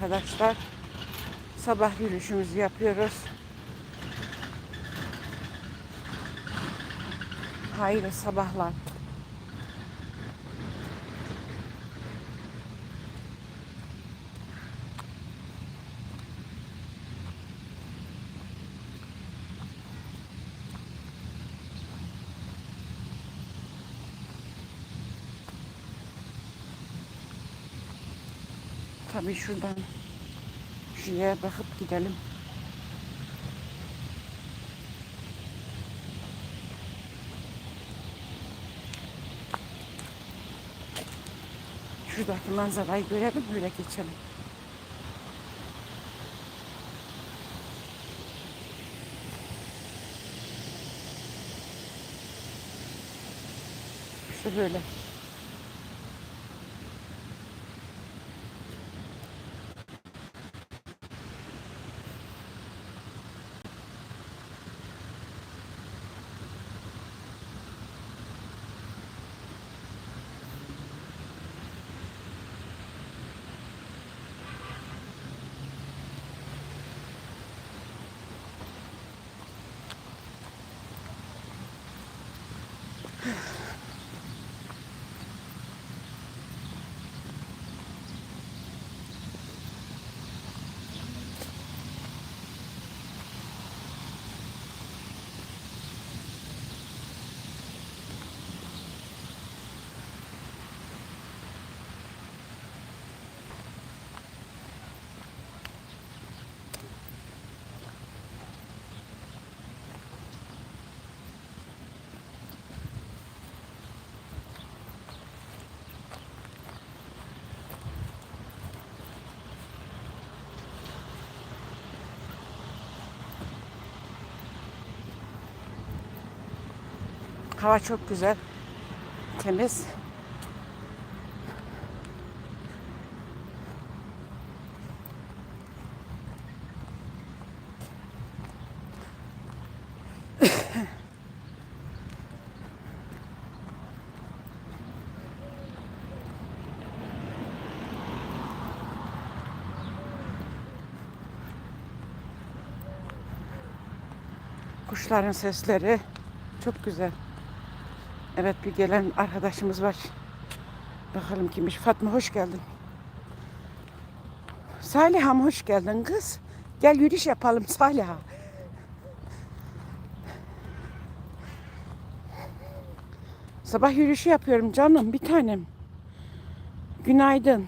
Arkadaşlar sabah yürüyüşümüzü yapıyoruz. Hayırlı sabahlar. Tabii şuradan şuraya bakıp gidelim. Şuradaki manzarayı görelim öyle geçelim. İşte böyle. Hava çok güzel. Temiz. Kuşların sesleri çok güzel. Evet bir gelen arkadaşımız var. Bakalım kimmiş. Fatma hoş geldin. Saliha'm hoş geldin kız. Gel yürüyüş yapalım Saliha. Sabah yürüyüşü yapıyorum canım bir tanem. Günaydın.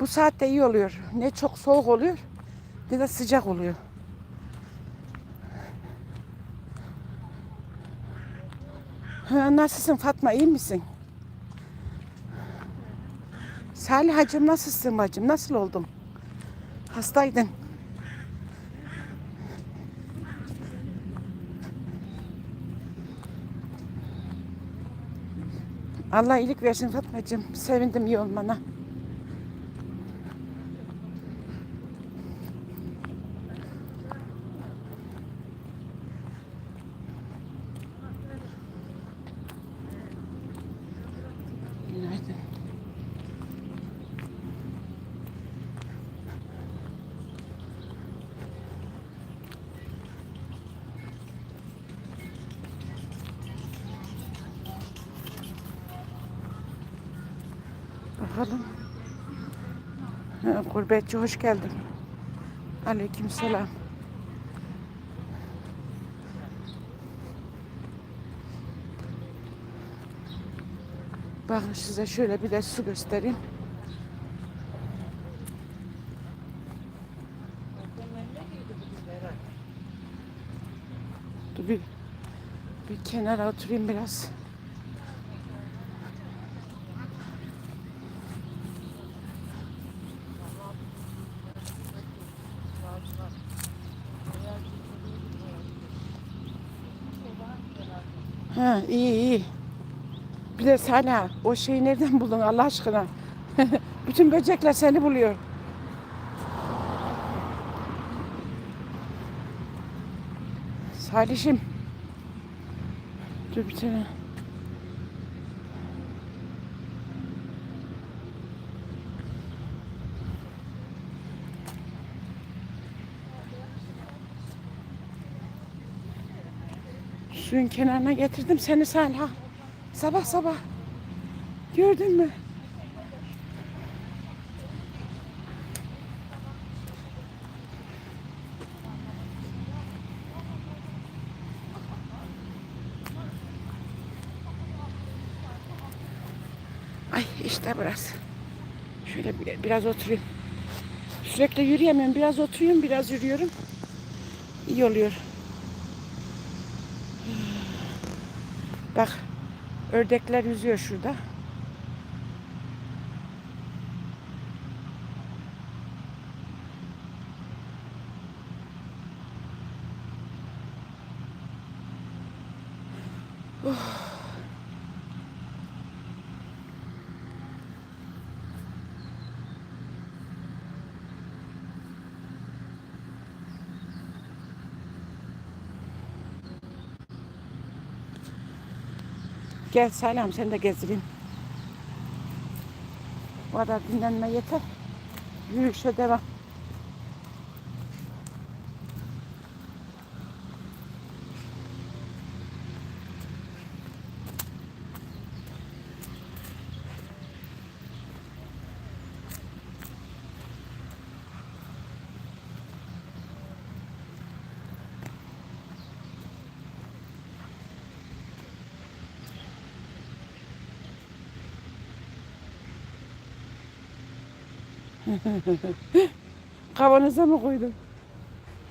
Bu saatte iyi oluyor. Ne çok soğuk oluyor ne de sıcak oluyor. Ha, nasılsın Fatma iyi misin? Salih hacım nasılsın bacım? Nasıl oldun? Hastaydın. Allah iyilik versin Fatmacığım. Sevindim iyi olmana. Bakalım. Gurbetçi hoş geldin. Aleyküm selam. Bakın size şöyle bir de su göstereyim. Dur bir, bir kenara oturayım biraz. Ha iyi iyi. Bir de Salih o şeyi nereden buldun Allah aşkına? Bütün böcekler seni buluyor. Salih'im. Dur bir tane. Suyun kenarına getirdim seni Salha. Sabah sabah. Gördün mü? Ay işte burası. Şöyle bir- biraz oturayım. Sürekli yürüyemiyorum. Biraz oturuyorum, biraz yürüyorum. İyi oluyor. Bak, ördekler yüzüyor şurada. Gel Salam sen de gezdireyim. Bu kadar dinlenme yeter. Yürüyüşe devam. Kavanoza mı koydun?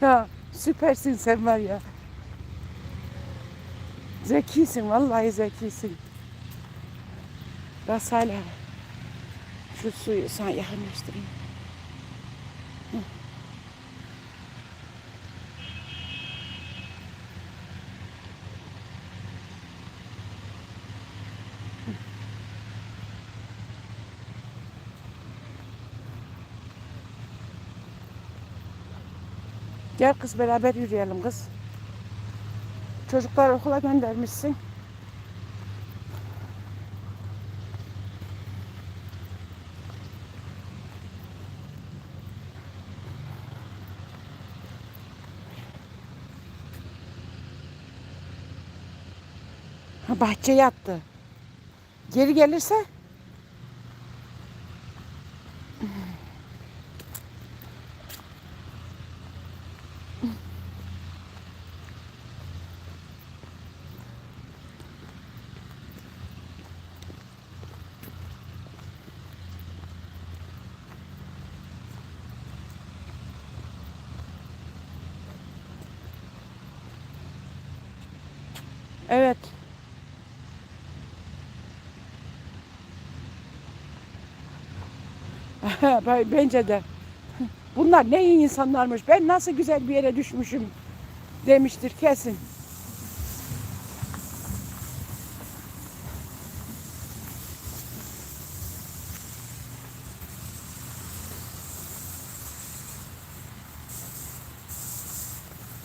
Ya süpersin sen var ya. Zekisin vallahi zekisin. Hala. Şu suyu sana yakınlaştırayım. Gel kız beraber yürüyelim kız. Çocuklar okula göndermişsin. Bahçeye yattı. Geri gelirse evet. Ben- Bence de. Bunlar ne iyi insanlarmış. Ben nasıl güzel bir yere düşmüşüm demiştir kesin.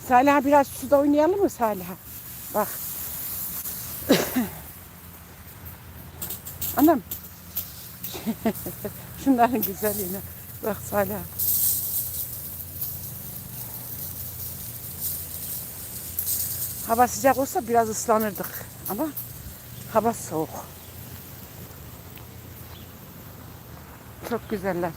Salih biraz suda oynayalım mı Salih? Bak. Anam. Şunların güzelliğine. Bak Salih. Hava sıcak olsa biraz ıslanırdık. Ama hava soğuk. Çok güzeller.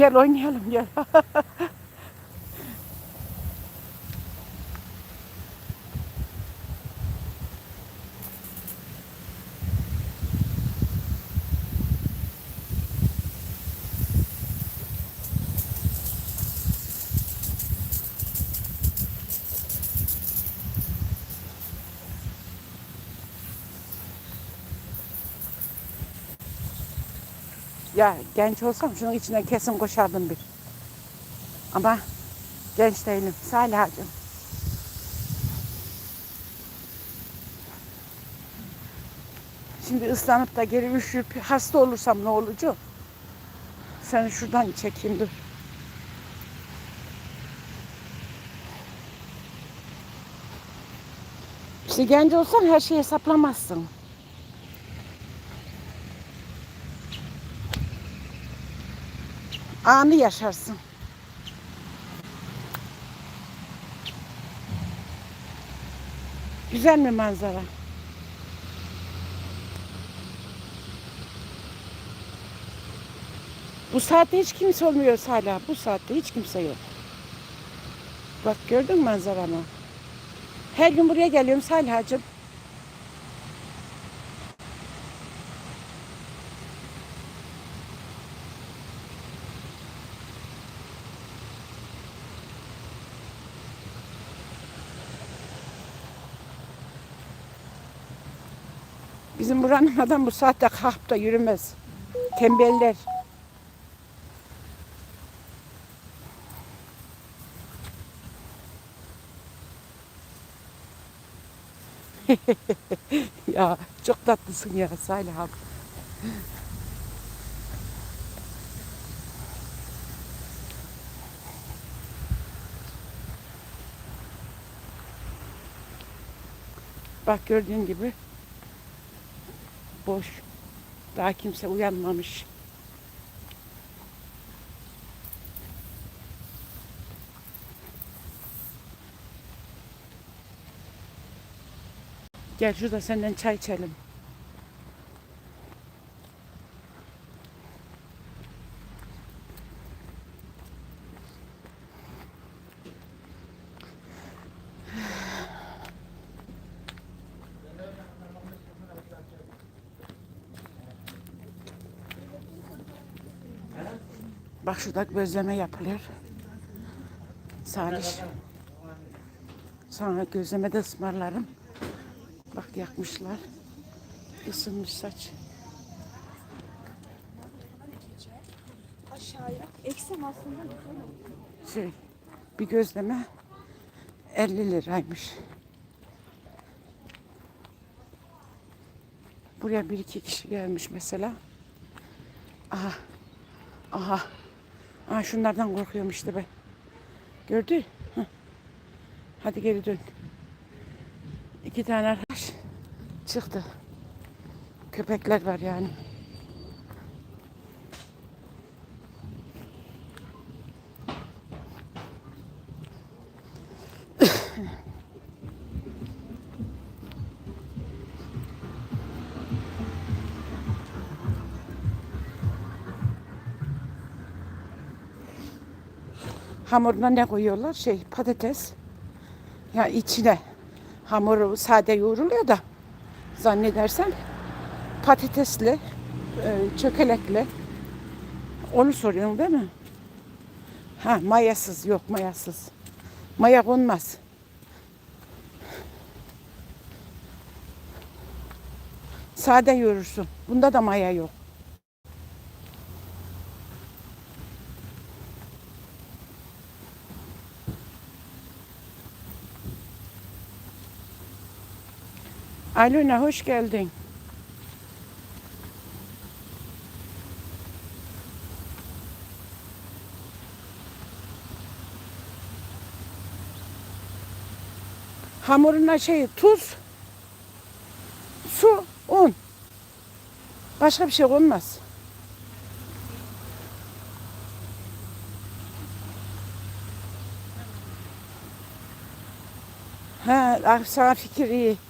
Gel oynayalım gel. Ya genç olsam şunun içine kesin koşardım bir. Ama genç değilim. Salih'cığım. Şimdi ıslanıp da geri üşüyüp hasta olursam ne olacak? Seni şuradan çekeyim dur. İşte genç olsan her şeyi hesaplamazsın. Anı yaşarsın. Güzel mi manzara? Bu saatte hiç kimse olmuyor hala. Bu saatte hiç kimse yok. Bak gördün mü manzaramı? Her gün buraya geliyorum Saliha'cığım. Buranın adam bu saatte kalkıp da yürümez. Tembeller. ya çok tatlısın ya Salih abi. Bak gördüğün gibi boş. Daha kimse uyanmamış. Gel şurada senden çay içelim. Şurada gözleme yapılıyor. Salih. Sonra gözleme de ısmarlarım. Bak yakmışlar. Isınmış saç. Aşağıya. Eksem aslında. Şey, bir gözleme 50 liraymış. Buraya bir iki kişi gelmiş mesela. Aha. Aha. Aha şunlardan korkuyorum işte ben. Gördü? Heh. Hadi geri dön. İki tane arkadaş çıktı. Köpekler var yani. Hamuruna ne koyuyorlar? Şey patates. Ya içine hamuru sade yoğruluyor da zannedersem patatesle e, çökelekle onu soruyorsun değil mi? Ha mayasız yok mayasız. Maya konmaz. Sade yoğurursun. Bunda da maya yok. Alona hoş geldin. Hamuruna şey tuz, su, un. Başka bir şey olmaz. Ha, ah, sana fikir iyi.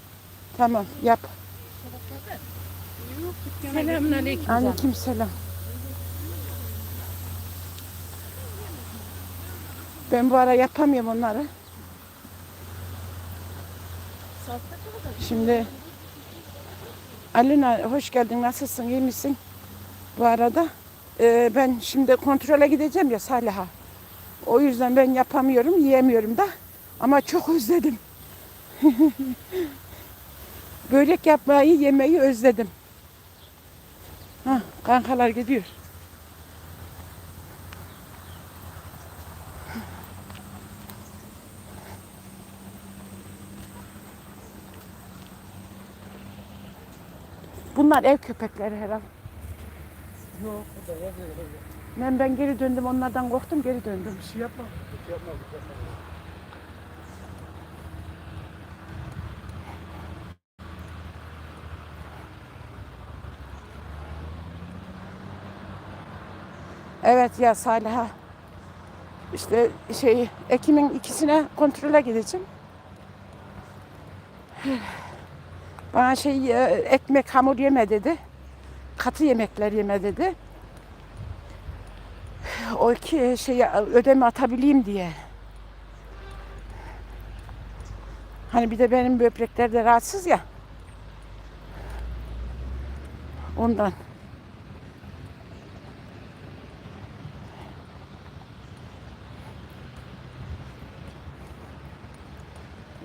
Tamam yap. Selamünaleyküm. Aleyküm selam. Ben bu ara yapamıyorum onları. Şimdi Alina hoş geldin. Nasılsın? iyi misin? Bu arada e, ben şimdi kontrole gideceğim ya Salih'a. O yüzden ben yapamıyorum, yiyemiyorum da. Ama çok özledim. Börek yapmayı, yemeyi özledim. Ha, kankalar gidiyor. Bunlar ev köpekleri herhalde. Yok, o da böyle. Ben ben geri döndüm onlardan korktum geri döndüm. Bir şey yapma. Bir şey yapma. bir şey yapma. Evet ya Salih'a. İşte şey Ekim'in ikisine kontrole gideceğim. Bana şey e, ekmek hamur yeme dedi. Katı yemekler yeme dedi. O ki şey ödeme atabileyim diye. Hani bir de benim böbrekler de rahatsız ya. Ondan.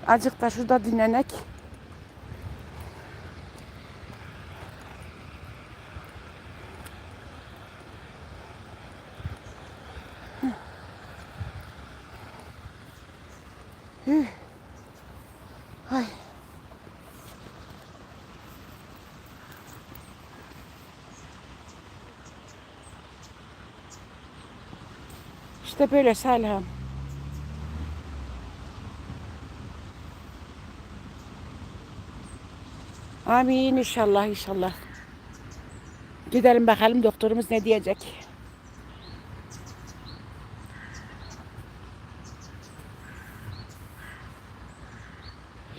Azıcık da şurada dinlenek. Ay. İşte böyle Salih'im. Amin inşallah inşallah. Gidelim bakalım doktorumuz ne diyecek.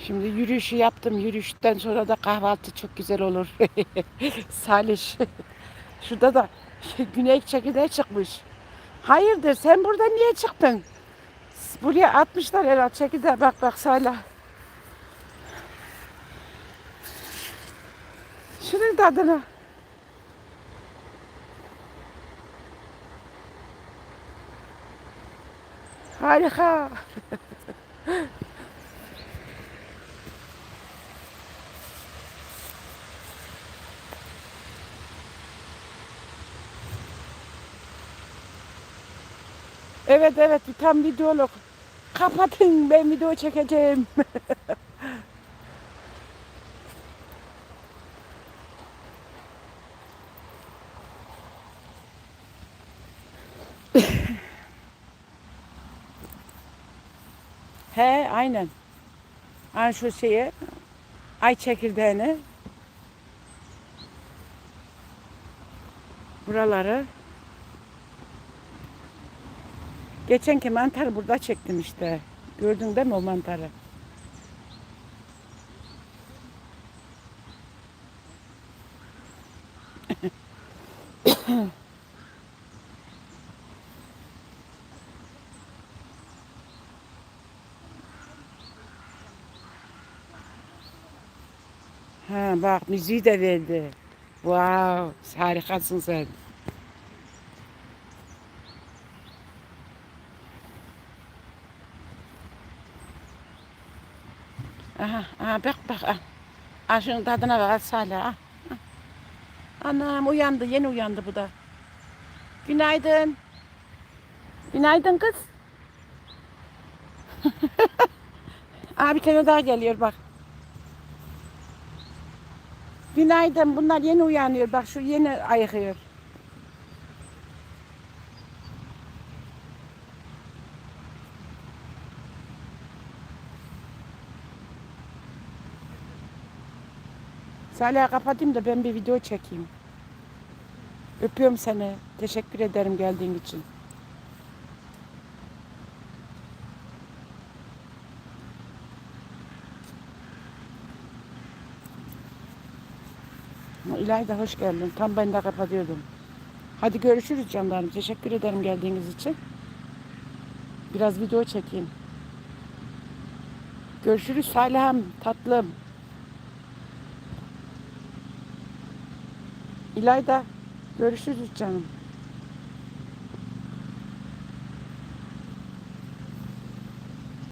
Şimdi yürüyüşü yaptım. Yürüyüşten sonra da kahvaltı çok güzel olur. Salih. Şurada da güney çekirdeği çıkmış. Hayırdır sen burada niye çıktın? Buraya atmışlar herhalde çekirdeği. Bak bak Salih. Tadına. Harika. Evet evet tam videolog. Kapatın ben video çekeceğim. He aynen. Aynı şu şeye ay çekirdeğini buraları geçenki mantarı burada çektim işte. Gördün değil mi o mantarı? Ha bak müziği de verdi. Wow, harikasın sen. Aha, aha bak bak. Ah. Ah şunun tadına bak Salih. Ah. ah. Anam uyandı, yeni uyandı bu da. Günaydın. Günaydın kız. Aa bir tane daha geliyor bak. Günaydın. Bunlar yeni uyanıyor. Bak şu yeni ayıkıyor. Salih'e kapatayım da ben bir video çekeyim. Öpüyorum seni. Teşekkür ederim geldiğin için. İlayda hoş geldin. Tam ben de kapatıyordum. Hadi görüşürüz canlarım. Teşekkür ederim geldiğiniz için. Biraz video çekeyim. Görüşürüz Salih'im, tatlım. İlayda görüşürüz canım.